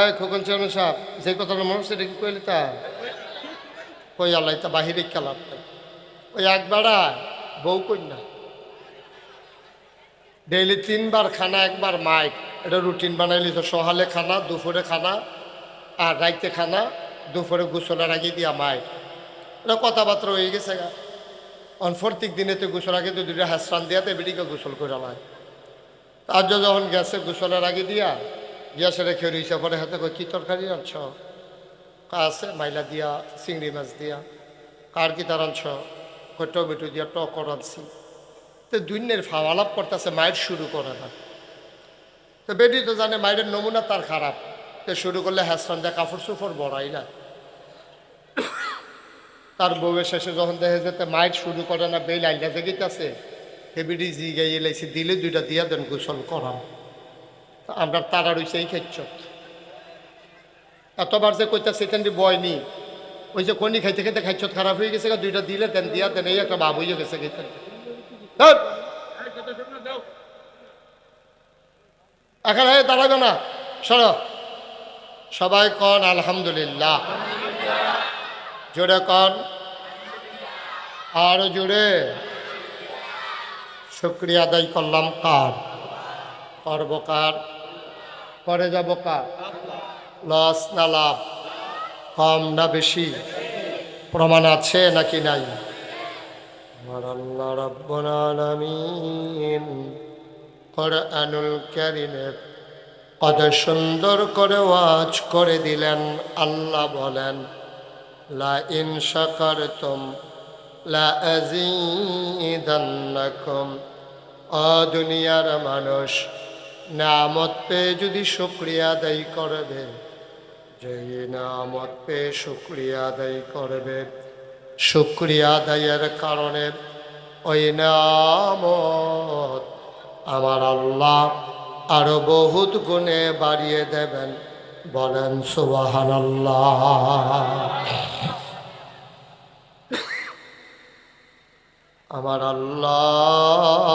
এই খোকন চেয়ারম্যান সাহেব, যে কথাটা মনে হচ্ছে এটা কি কইলি তা? কই আল্লাহ তা বাহিরে খেলাম ওই একবারা বউ কন্যা। ডেইলি তিনবার খানা, একবার মাইক। এটা রুটিন বানাইলি তো সকালে খানা, দুপুরে খানা, আর রাইতে খানা, দুপুরে গোসলের আগে দিয়া মাইক। এটা কথাবার্তা হয়ে গেছে গা। অনফর্তিক দিনে তো গোসল আগে তো দুটো হাসরান দিয়া তো বেডিকে গোসল করে লাই তার যখন গেছে গোসলের আগে দিয়া গ্যাসে রেখে রইসা পরে হাতে কই, কি তরকারি আনছ? কা আছে, মাইলা দিয়া, চিংড়ি মাছ দিয়া। কার কি তার আনছ? কই, টমেটো দিয়া টকর আনছি। তো দুইনের ফাওয়ালাপ করতেছে, মায়ের শুরু করে না। তো বেটি তো জানে মায়ের নমুনা তার খারাপ। তো শুরু করলে হ্যাসরান দেয় কাপড় চুপড় বড়াই না। তার বউয়ের শেষে যখন দেখে যেতে মায়ের শুরু করে না, বেল আইনা জেগেছে হেবিডি জি গাইয়ে লাইছে, দিলে দুইটা দিয়া দেন গোসল করাম তা আমরা তারা রইছে, এই খেচ্ছ। এতবার যে কইতাছে এখান বয় নি ওই যে কনি খাইতে খাইতে খাইছত খারাপ হয়ে গেছে দুইটা দিলে দেন দিয়া দেন এই একটা বাবু হয়ে গেছে গেছে এখন। এই দাঁড়াবে না, সরো। সবাই কন, আলহামদুলিল্লাহ। জোরে কন। আর জোরে। শুক্রিয়া আদায় করলাম কার? করব করে যাব কার? লস না লাভ? কম না বেশি? প্রমাণ আছে নাকি নাই? কত সুন্দর করে ওয়াজ করে দিলেন, আল্লাহ বলেন, লা ও দুনিয়ার মানুষ নামত পেয়ে যদি শুক্রিয়া আদায় করবে যে নামত পেয়ে শুক্রিয়া আদায় করবে, শুক্রিয়া আদায়ের কারণে ওই নামত আমার আল্লাহ আরও বহুত গুণে বাড়িয়ে দেবেন। বলেন সুবাহান আমার আল্লাহ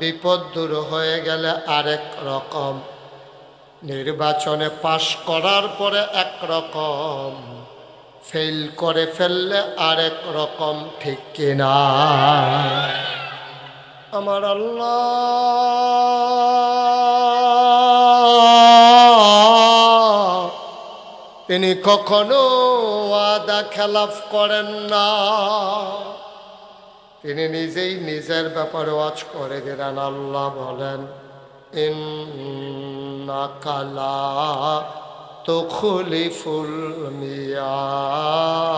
বিপদ দূর হয়ে গেলে আরেক রকম। নির্বাচনে পাশ করার পরে একরকম ফেল করে ফেললে আরেক রকম, ঠিক কিনা আমার আল্লাহ, তিনি কখনো আদা খেলাফ করেন না। তিনি নিজেই নিজের ব্যাপারে ওয়াজ করে দিলেন আল্লাহ বলেন ইন্নাকালা তো খুলিফুল মিয়াদ।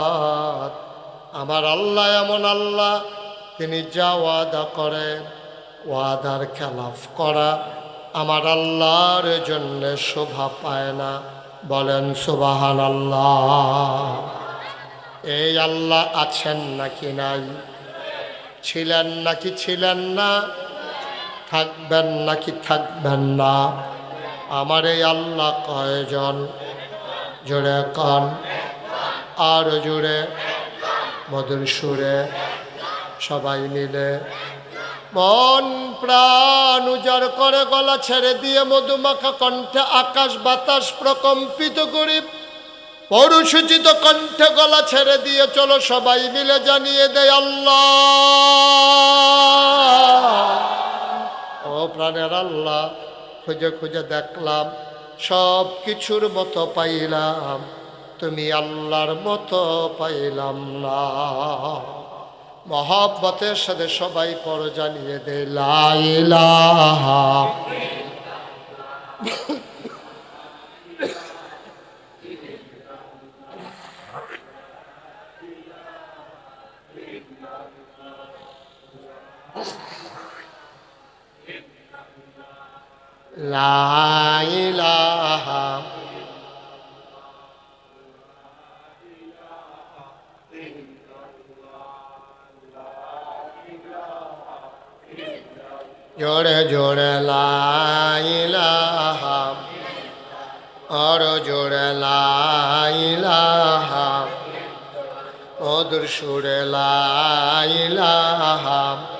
আমার আল্লাহ এমন আল্লাহ, তিনি যা ওয়াদা করেন ওয়াদার খেলাফ করা আমার আল্লাহর জন্য শোভা পায় না। বলেন সুবাহান আল্লাহ এই আল্লাহ আছেন নাকি নাই? ছিলেন নাকি ছিলেন না? থাকবেন নাকি থাকবেন না? আমার এই আল্লাহ কয়জন? জোরে কন। আর জোরে। মধুর সুরে। সবাই মিলে। মন প্রাণ উজাড় করে গলা ছেড়ে দিয়ে মধুমাখা কণ্ঠে আকাশ বাতাস প্রকম্পিত করি। পরুসূচিত কণ্ঠে গলা ছেড়ে দিয়ে চলো সবাই মিলে জানিয়ে দেয় আল্লাহ। ও প্রাণের আল্লাহ, খুঁজে খুঁজে দেখলাম, সব কিছুর মতো পাইলাম, তুমি আল্লাহর মতো পাইলাম না। মহাব্বতের সাথে সবাই পর জানিয়ে দে লাইলাহা লাইলাহা। জোরে জোরে লাইলাহা। আর জোরে লাইলাহা। মধুর সুরে লাইলাহা।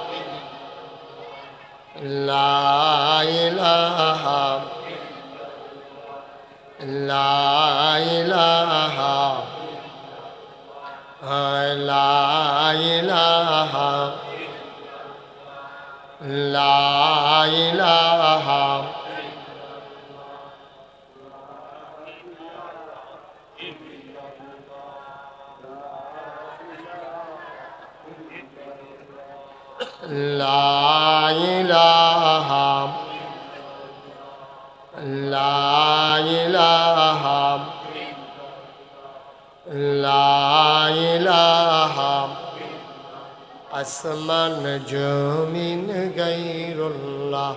লাইলাহাম লাইলাহাম লাইলাহাম আসমান জমিন গৈরুল্লাহ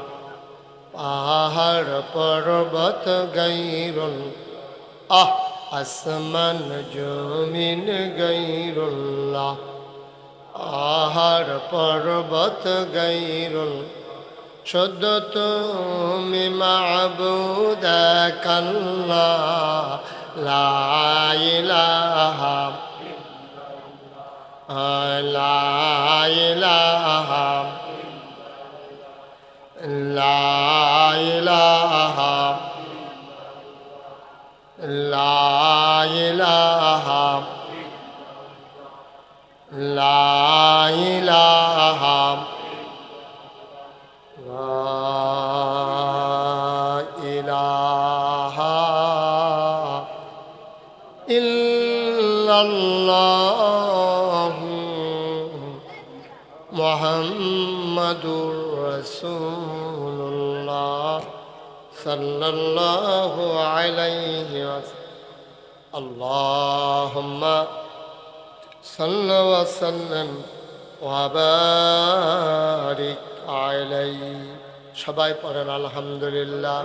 পাহাড় পর্বত গৈরুল আহ আসমান জমিন গৈরুল্লাহ আহার পর্বত গাইরুল শুদ্ধ তুমি মাবুদ কাল্লা লাইলাহা লাইলাহা লাইলাহা محمد رسول الله صلى الله عليه وسلم اللهم صل وسلم وبارك عليه সবাই পড়েন আলহামদুলিল্লাহ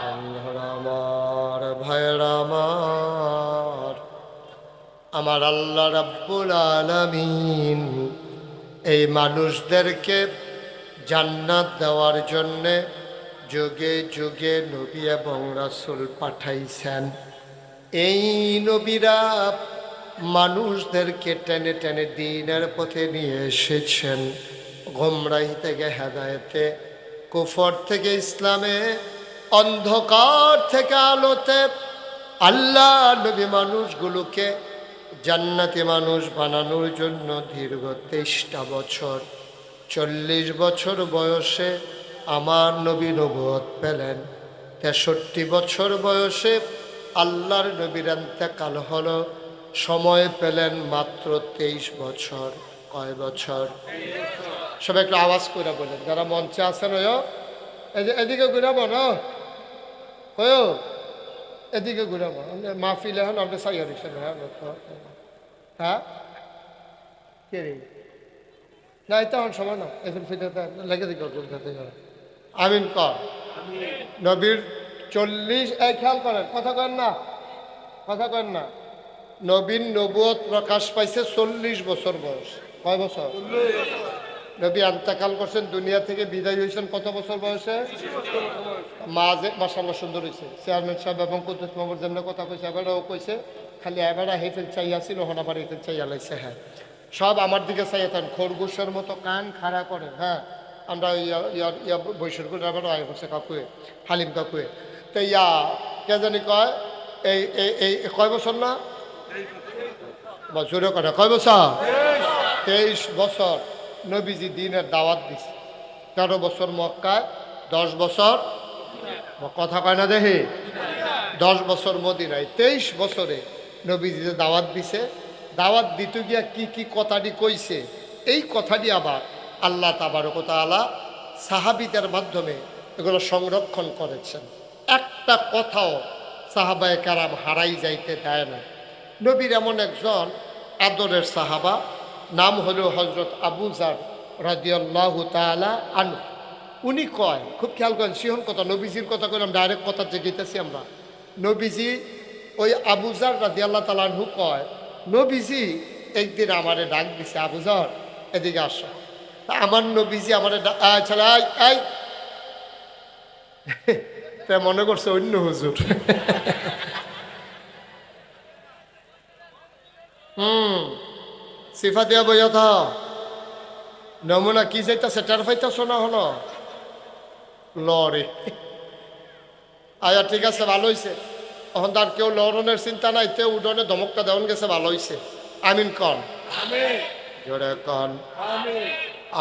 বন্ধুরা আমার ভাইরা আমার আমার আল্লাহ রাব্বুল আলামিন এই মানুষদেরকে জান্নাত দেওয়ার জন্যে যুগে যুগে নবী এবং রাসূল পাঠাইছেন। এই নবীরা মানুষদেরকে টেনে টেনে দিনের পথে নিয়ে এসেছেন। গোমরাহি থেকে হেদায়েতে, কুফর থেকে ইসলামে, অন্ধকার থেকে আলোতে। আল্লাহ নবী মানুষগুলোকে জান্নাতি মানুষ বানানোর জন্য দীর্ঘ তেইশটা বছর, চল্লিশ বছর বয়সে আমার নবী নবুয়ত পেলেন। তেষট্টি বছর বয়সে আল্লাহর নবীর কাল হলো, সময় পেলেন মাত্র তেইশ বছর। কয় বছর? সবাই একটু আওয়াজ করে বলেন, যারা মঞ্চে আছেন ওই এদিকে ঘুরাবো না ওই এদিকে ঘুরাবো মাহফিল এখন আপনি সাইয়া দিচ্ছেন হ্যাঁ হ্যাঁ? কে রে? না, এটা সময় না এখন ফিটাতে লেগে দিকে আমিন কর। নবীর চল্লিশ, এই খেয়াল করেন, কথা করেন না, কথা করেন না। নবীন নবুয়ত প্রকাশ পাইছে চল্লিশ বছর বয়স। কয় বছর? নবী আন্তাকাল করছেন, দুনিয়া থেকে বিদায় হয়েছেন কত বছর বয়সে? মাঝে মাসাল্লাহ সুন্দর হয়েছে চেয়ারম্যান সাহেব এবং কুদ্দুস মামুর যেমন কথা কইছে এবারও কইছে। খালি এবারে হেফেল চাইয়া ছিল হন আবার হেফেল চাইয়া লাইছে হ্যাঁ। সব আমার দিকে চাইয়াতেন খরগোশের মতো কান খাড়া করে হ্যাঁ। আমরা ইয়া- করে আবার আয় করছে কাকুয়ে, হালিম কাকুয়ে। তো ইয়া, কে জানি কয়, এই এই কয় বছর না? বছরে কটা কয় বছর? তেইশ বছর। নবীজি দিনের দাওয়াত দিছে। তেরো বছর মক্কায়, দশ বছর কথা কয় না দেখি? দশ বছর মদিনায়। তেইশ বছরে নবীজি যে দাওয়াত দিছে। দাওয়াত দিতে গিয়া কি কি কথাটি কইছে? এই কথাটি আবার আল্লাহ তাবারকতা আলা সাহাবিদের মাধ্যমে এগুলো সংরক্ষণ করেছেন। একটা কথাও সাহাবায় কারাম হারাই যাইতে দেয় না। নবীর এমন একজন আদরের সাহাবা, নাম হলো হজরত আবু জার রাজিয়াল্লাহু তাআলা আনু উনি কয়, খুব খেয়াল করেন, সিহন কথা, নবীজির কথা কইলাম ডাইরেক্ট কথা যে গেতেছি আমরা। নবীজি ওই আবুজার রাজি আল্লাহ তালানহু কয়, নবীজি একদিন আমারে ডাক দিছে আবুজার এদিকে আসো। আমার নবীজি আমারে মনে করছে অন্য হুজুর। হুম সিফা দিয়া বইয়া থা নমুনা কি যাইতাছে, টের পাইতাছ না হলো? লরে। আয়া, ঠিক আছে, ভালো হয়েছে তার কেউ লড়নের চিন্তা নাই তেও উডনে ধমকটা দেওয়ান গেছে ভালো হয়েছে আমিন কন। জোরে কন।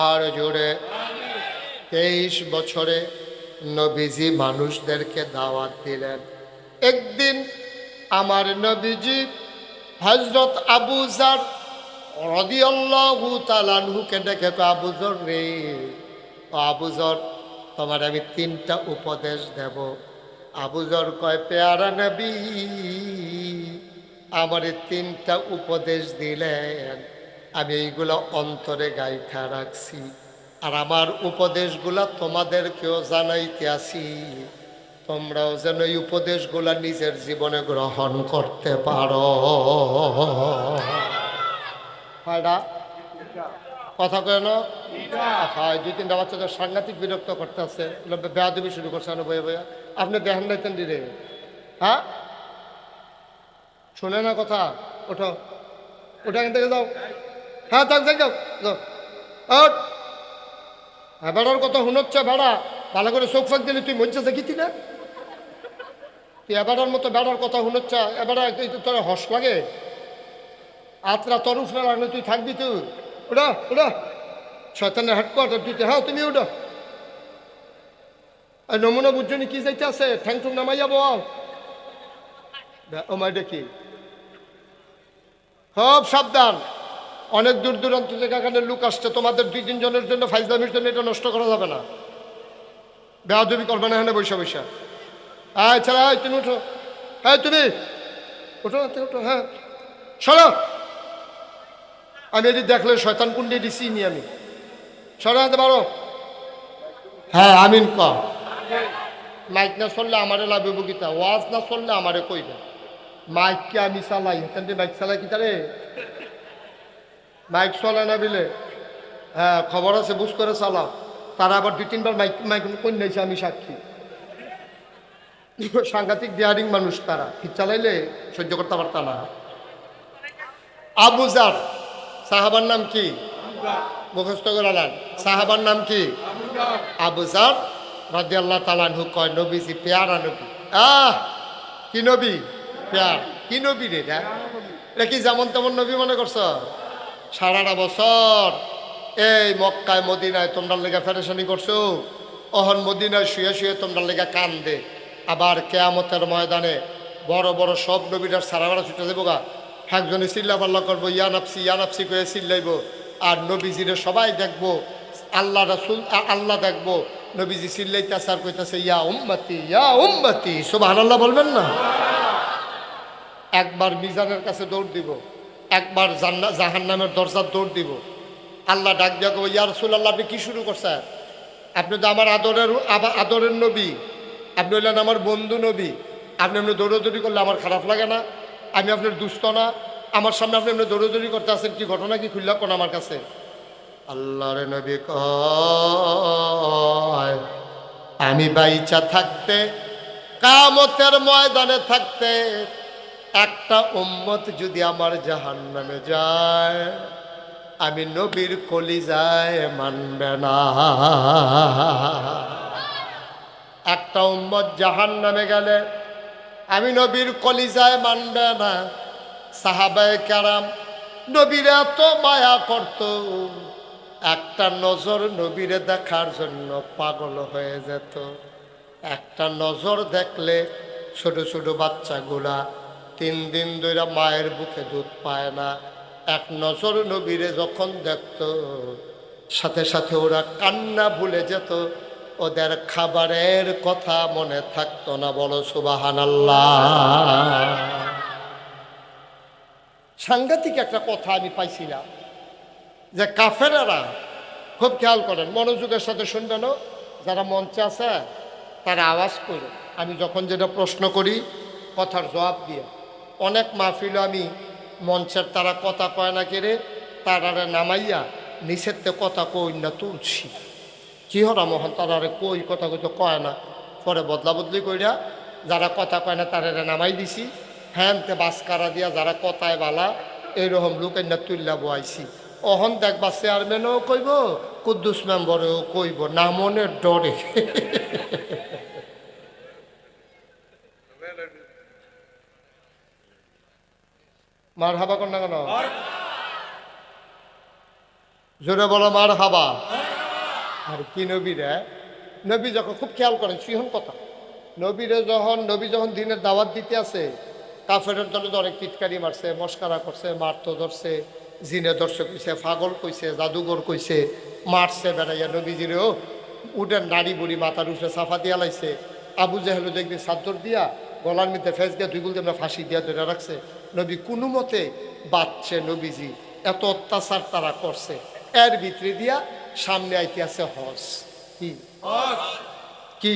আর জোরে। তেইশ বছরে নবীজি মানুষদেরকে দাওয়াত দিলেন। একদিন আমার নবীজি হজরত আবুজার রদিয়াল্লাহু তালানহুকে ডেকে আবুজর রে আবুজর তোমার আমি তিনটা উপদেশ দেব। আবুজর কয়, পেয়ারা নবী, আমার তিনটা উপদেশ দিলেন। আমি এইগুলো অন্তরে গাইখা রাখছি। আর আমার উপদেশগুলা তোমাদেরকেও জানাইতে আসি। তোমরাও যেন এই উপদেশগুলা নিজের জীবনে গ্রহণ করতে পারো। কথা কয় না? হয় দুই তিনটা বাচ্চাদের সাংঘাতিক বিরক্ত করতে আছে বেয়াদবি শুরু করছে না বইয়া বইয়া আপনি দেখেন নাইতেন দিলে হ্যাঁ? শুনে না কথা? ওঠো। ওটা এখান থেকে যাও। হ্যাঁ থাক যাও যাও ওঠ। হ্যাঁ বেড়ার কথা শুনোচ্ছে বেড়া। ভালো করে চোখ ফাঁক দিলে, তুই মঞ্চে দেখিতি না তুই এবারের মতো বেড়ার কথা শুনোচ্ছে। এবারে তোর হস লাগে। আত্রা তোর উপরে লাগলে তুই থাকবি তুই। ওটা ওটা শয়তানের হেডকোয়ার্টার তুই হ্যাঁ তুমি ওটা আর নমুনা বুঝছনি কি যাইতে আছে ঠ্যাং টুং নামাই যাব মাই দেখি সব সাবধান অনেক দূর দূরান্ত থেকে এখানে লোক আসছে তোমাদের দুই তিনজনের জন্য ফাইজলামির জন্য এটা নষ্ট করা যাবে না বেহাদবি করবে না এখানে বৈশা বৈশা হ্যাঁ ছাড়া তুমি উঠো হ্যাঁ তুমি উঠো উঠো হ্যাঁ সরো আমি এটি দেখলে শয়তান কুণ্ডে দিছি নি আমি। সরো হাতে পারো হ্যাঁ আমিন ক। মাইক না চললে আমারে লাভ বকিতা ওয়াজ না চললে আমারে কইবে মাইক কে আমি চালাই হেতান মাইক চালাই কি তারে মাইক চলে না বিলে হ্যাঁ খবর আছে বুঝ করে চালাও। তারা আবার দুই তিনবার মাইক মাইক কোন নিয়েছে আমি সাক্ষী। সাংঘাতিক বিহারিং মানুষ তারা। কি চালাইলে? সহ্য করতে পারতা না। আবুজার সাহাবার নাম কি? মুখস্থ করে আনান সাহাবার নাম কি? আবুজার রাজি আল্লাহ তালানহু কয় নবীজি পেয়ারা নবী। আহ! কি নবী? পেয়ার। কি নবী রে এটা? এটা কি যেমন তেমন নবী মনে করছ? সারাটা বছর এই মক্কায়, মদিনায় তোমরা লেগে ফেরেশানি করছ। অহন মদিনায় শুয়ে শুয়ে তোমরা লেগে কান দে আবার কেয়ামতের ময়দানে বড় বড় সব নবীটার সারাবারা ছুটে দেবো গা। একজনে চিল্লা পাল্লা করব, ইয়া নাপসি ইয়া নাপসি করে চিল্লাইব। আর নবীজিরে সবাই দেখব, আল্লাহ রাসুল আল্লাহ দেখব। নবীজি চিল্লাইতেছে আর কইতাছে, ইয়া উম্মতি ইয়া উম্মতি। সুবহান আল্লাহ বলবেন না? একবার মিজানের কাছে দৌড় দিব, একবার জান্না জাহান নামের দরজার দৌড় দিব। আল্লাহ ডাক দিয়া কবো ইয়া রসুল আল্লাহ আপনি কি শুরু করছেন? আপনি তো আমার আদরের আদরের নবী। আপনি হলেন আমার বন্ধু নবী। আপনি এমনি দৌড়াদৌড়ি করলে আমার খারাপ লাগে না? আমি আপনার দুস্থ না। আমার সামনে আপনি এমনি দৌড়াদৌড়ি করতে আসেন কি ঘটনা কি খুললা কোন আমার কাছে? আল্লাহ রে নবী আমি বাইচা থাকতে, কামতের ময়দানে থাকতে, একটা উম্মত যদি আমার জাহান নামে যায়, আমি নবীর কলি যায় মানবে না। একটা উম্মত জাহান নামে গেলে আমি নবীর কলিজায় মানবে না। সাহাবায় কারাম নবীর এত মায়া করত, একটা নজর নবীরে দেখার জন্য পাগল হয়ে যেত। একটা নজর দেখলে ছোট ছোট বাচ্চাগুলা তিন দিন ধরে মায়ের বুকে দুধ পায় না। এক নজর নবীরে যখন দেখত, সাথে সাথে ওরা কান্না ভুলে যেত। ওদের খাবারের কথা মনে থাকতো না, বলো সুবাহান সাংঘাতিক একটা কথা আমি পাইছিলাম, যে কাফেরারা খুব খেয়াল করেন, মনোযোগের সাথে শুনবেন যারা মঞ্চে আছে, তারা আওয়াজ করে। আমি যখন যেটা প্রশ্ন করি, কথার জবাব দিয়ে, অনেক মাহফিল আমি মঞ্চের তারা কথা কয় না কেড়ে তারারে নামাইয়া নিষেধ কথা কই না তুলছি কি হরা মোহন তারারে কই কথা কইতো কয় না। পরে বদলা বদলি কইরা যারা কথা কয় না তারারে নামাই দিছি। হ্যাঁ তে বাসকারা দিয়া যারা কথায় বালা এইরকম লোক না তুল্লা বয়াইছি অহন দেখবা চেয়ারম্যানও কইব কুদ্দুস মেম্বরেও কইব না মনের ডরে মার হাবা না কেন? জোরে বলো মার হাবা আর কি নবী রে নবী যখন খুব খেয়াল করেন, সিহন কথা। নবীরে যখন, নবী যখন দিনের দাওয়াত দিতে আছে কাফেরের দলে তো অনেক টিটকারি মারছে, মস্কারা করছে, মারতো ধরছে, জিনে দর্শক কইছে ফাগল কইছে, জাদুঘর কইছে, মারছে বেড়াইয়া নবীজিরেও উঠেন নাড়ি বুড়ি মাথার উঠে সাফা দিয়া লাইছে। আবু জাহেলু দেখবি সাদ্দর দিয়া, গলার মধ্যে ফেস দিয়া দুই গুল আমরা ফাঁসি দিয়া ধরে রাখছে। নবী কোনো মতে বাচ্চে নবীজি, এত অত্যাচার তারা করছে। এর ভিতরে দিয়া সামনে আইতে আছে হজ। কি? কি?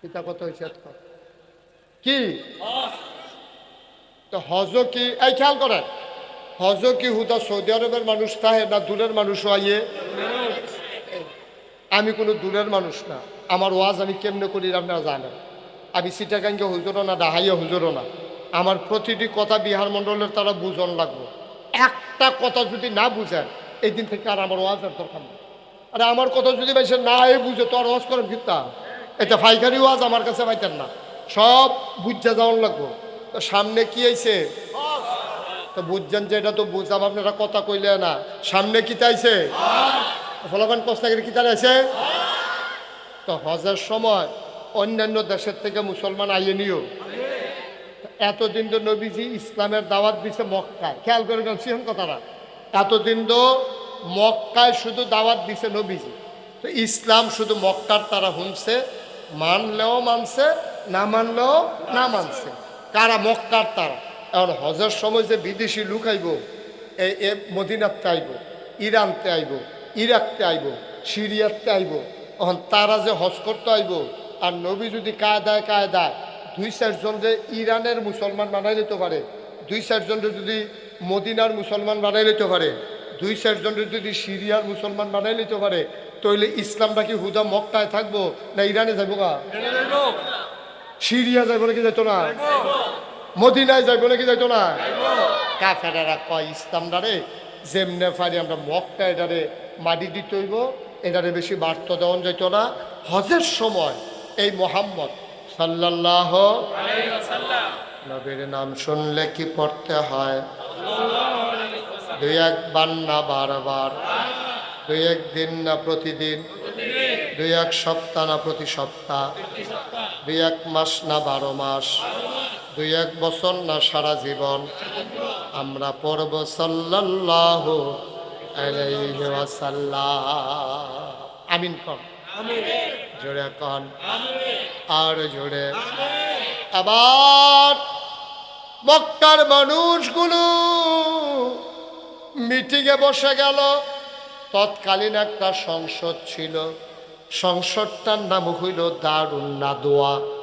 পিতা কত হয়েছে কি? তো হজ কি? এই খেয়াল করেন হজ কি হুদা সৌদি আরবের মানুষ তাহে না দূরের মানুষ আইয়ে? আমি কোনো দূরের মানুষ না। আমার ওয়াজ আমি কেমনে করি আপনারা জানেন। আমি সিটাগাঙ্গে হুজুরও না ডাহাইয়া হুজুরও না। আমার প্রতিটি কথা বিহার মণ্ডলের তারা বুঝন লাগবো। একটা কথা যদি না বুঝেন, এই দিন থেকে আর আমার ওয়াজের দরকার নেই। আরে আমার কথা যদি বেশি না এ বুঝে, তো আর ওয়াজ করেন ফিরতা এটা ফাইকারি ওয়াজ, আমার কাছে পাইতেন না। সব বুঝা যাওয়ার লাগবো। তো সামনে কি আইছে? তো বুঝছেন যে এটা তো বুঝলাম, আপনারা কথা কইলে না। সামনে কি তাইছে ফলাফান কস্তাগিরি কি আছে তো হজের সময় অন্যান্য দেশের থেকে মুসলমান আইয়ে নিও। এতদিন তো নবীজি ইসলামের দাওয়াত দিছে মক্কায়। খেয়াল করে গেল সিহন কথাটা। এতদিন তো মক্কায় শুধু দাওয়াত দিছে নবীজি। তো ইসলাম শুধু মক্কার তারা শুনছে মানলেও মানছে, না মানলেও না মানছে। কারা মক্কার তারা? এখন হজের সময় যে বিদেশি লোক আইব এই এ মদিনাতে আইব, ইরানতে আইব, ইরাকতে আইব, সিরিয়াতে আইব, এখন তারা যে হজ করতে আইব, আর নবী যদি কায়দায় কায়দায় দুই চারজন যে ইরানের মুসলমান বানাই নিতে পারে দুই চারজনরে যদি মদিনার মুসলমান বানাই নিতে পারে দুই চারজনরে যদি সিরিয়ার মুসলমান বানাই নিতে পারে তাহলে ইসলামটা কি হুদা মক্কায় থাকব না ইরানে যাব গা? সিরিয়া যাইব নাকি যাইতো না? মদিনায় যাইব নাকি যাইতো না? কাফেরারা কয় ইসলামটারে যেমনে পারি আমরা মক্কা এটারে মাটি দিতে হইব, এটারে বেশি বার্ত দেওয়া যাইতো না। হজের সময় এই মোহাম্মদ সাল্লাল্লাহ নবীর নাম শুনলে কি পড়তে হয়? দুই একবার না বারবার? দুই এক দিন না প্রতিদিন? দুই এক সপ্তাহ না প্রতি সপ্তাহ? দুই এক মাস না বারো মাস? দুই এক বছর না সারা জীবন? আমরা পড়ব সাল্লাল্লাহ আলাইহি আমিন কন জোরে কন। আর জোরে। আবার মক্কার মানুষগুলো মিটিংয়ে বসে গেল। তৎকালীন একটা সংসদ ছিল। সংসদটার নাম হইল দারুণ নাদোয়া।